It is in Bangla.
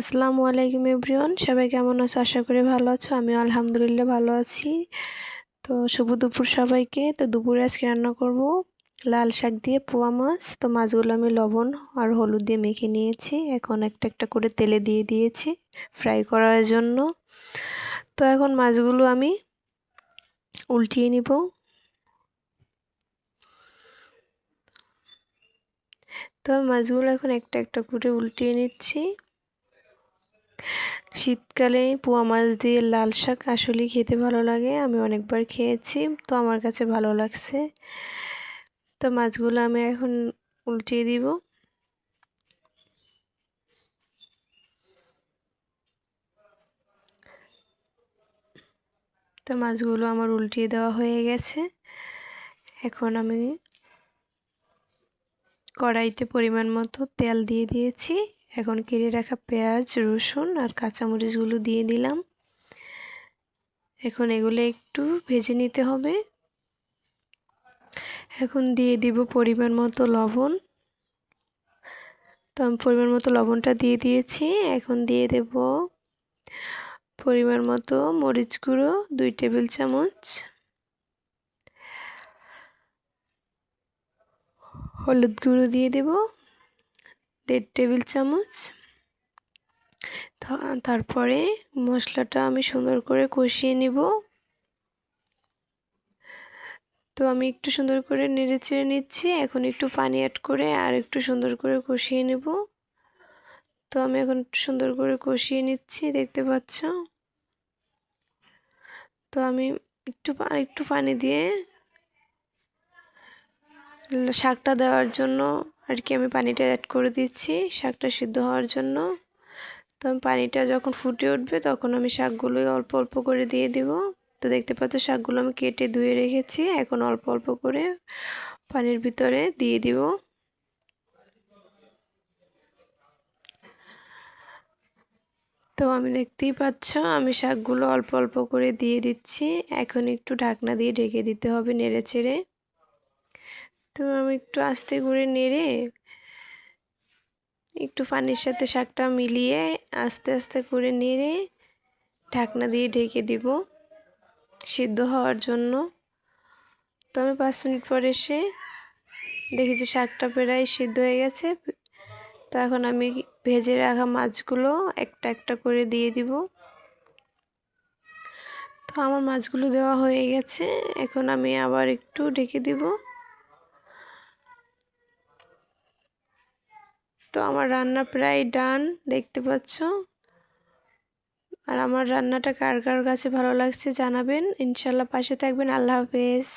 আসসালামু আলাইকুম এভরিওয়ান। সবাই কেমন আছো? আশা করি ভালো আছো। আমি আলহামদুলিল্লাহ ভালো আছি। তো শুভ দুপুর সবাইকে। তো দুপুরে আজকে রান্না করব লাল শাক দিয়ে পোয়া মাছ। তো মাছগুলো আমি লবণ আর হলুদ দিয়ে মেখে নিয়েছি। এখন একটা একটা করে তেলে দিয়ে দিয়েছি ফ্রাই করার জন্য। তো এখন মাছগুলো আমি উল্টিয়ে নিব। তো মাছগুলো এখন একটা একটা করে উল্টিয়ে নিচ্ছি। শীতকালে পোয়া মাছ দিয়ে লাল শাক আসলেই খেতে ভালো লাগে। আমি অনেকবার খেয়েছি, তো আমার কাছে ভালো লাগছে। তো মাছগুলো আমি এখন উল্টিয়ে দিব। তো মাছগুলো আমার উল্টিয়ে দেওয়া হয়ে গেছে। এখন আমি কড়াইতে পরিমাণ মতো তেল দিয়ে দিয়েছি। এখন কেটে রাখা পেঁয়াজ, রসুন আর কাঁচামরিচগুলো দিয়ে দিলাম। এখন এগুলো একটু ভেজে নিতে হবে। এখন দিয়ে দিব পরিমাণ মতো লবণ। তো আমি পরিমাণ মতো লবণটা দিয়ে দিয়েছি। এখন দিয়ে দেব পরিমাণ মতো মরিচ গুঁড়ো, দুই টেবিল চামচ। হলুদ গুঁড়ো দিয়ে দেব। দেড় টেবিল চামচ। তারপরে মশলাটা আমি সুন্দর করে কষিয়ে নিব। তো আমি একটু সুন্দর করে নেড়ে চেড়ে নিচ্ছি। এখন একটু পানি অ্যাড করে আর একটু সুন্দর করে কষিয়ে নেব। তো আমি এখন একটু সুন্দর করে কষিয়ে নিচ্ছি, দেখতে পাচ্ছ? তো আমি একটু একটু পানি দিয়ে শাকটা দেওয়ার জন্য আর কি আমি পানিটা অ্যাড করে দিচ্ছি, শাকটা সিদ্ধ হওয়ার জন্য। তো পানিটা যখন ফুটে উঠবে তখন আমি শাকগুলোই অল্প অল্প করে দিয়ে দিব। তো দেখতে পাচ্ছ শাকগুলো আমি কেটে ধুয়ে রেখেছি, এখন অল্প অল্প করে পানির ভিতরে দিয়ে দিব। তো আমি দেখতেই পাচ্ছ আমি শাকগুলো অল্প অল্প করে দিয়ে দিচ্ছি, এখন একটু ঢাকনা দিয়ে ঢেকে দিতে হবে নেড়ে চেড়ে। তো আমি একটু আস্তে করে নেড়ে একটু পানির সাথে শাকটা মিলিয়ে আস্তে আস্তে করে নেড়ে ঢাকনা দিয়ে ঢেকে দিব সিদ্ধ হওয়ার জন্য। তো আমি পাঁচ মিনিট পর এসে দেখেছি শাকটা প্রায় সিদ্ধ হয়ে গেছে। তো এখন আমি ভেজে রাখা মাছগুলো একটা একটা করে দিয়ে দিব। তো আমার মাছগুলো দেওয়া হয়ে গেছে। এখন আমি আবার একটু ঢেকে দিব। আমার রান্না প্রায় ডান, দেখতে পাচ্ছ? আর আমার রান্নাটা কার কার কাছে ভালো লাগছে জানাবেন। ইনশাল্লাহ পাশে থাকবেন। আল্লাহ হাফেজ।